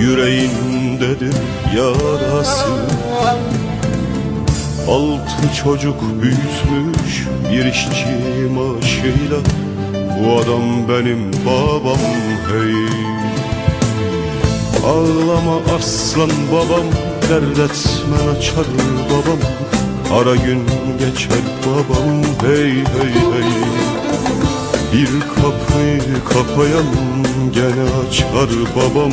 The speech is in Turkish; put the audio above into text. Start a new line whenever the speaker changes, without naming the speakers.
Yüreğindedir yarası. Altı çocuk büyütmüş Bir işçi maaşıyla Bu adam benim babam hey. Ağlama aslan babam Dert etmen açar babam. Ara gün geçer babam Hey hey hey. Bir kapıyı kapayan gene açar babam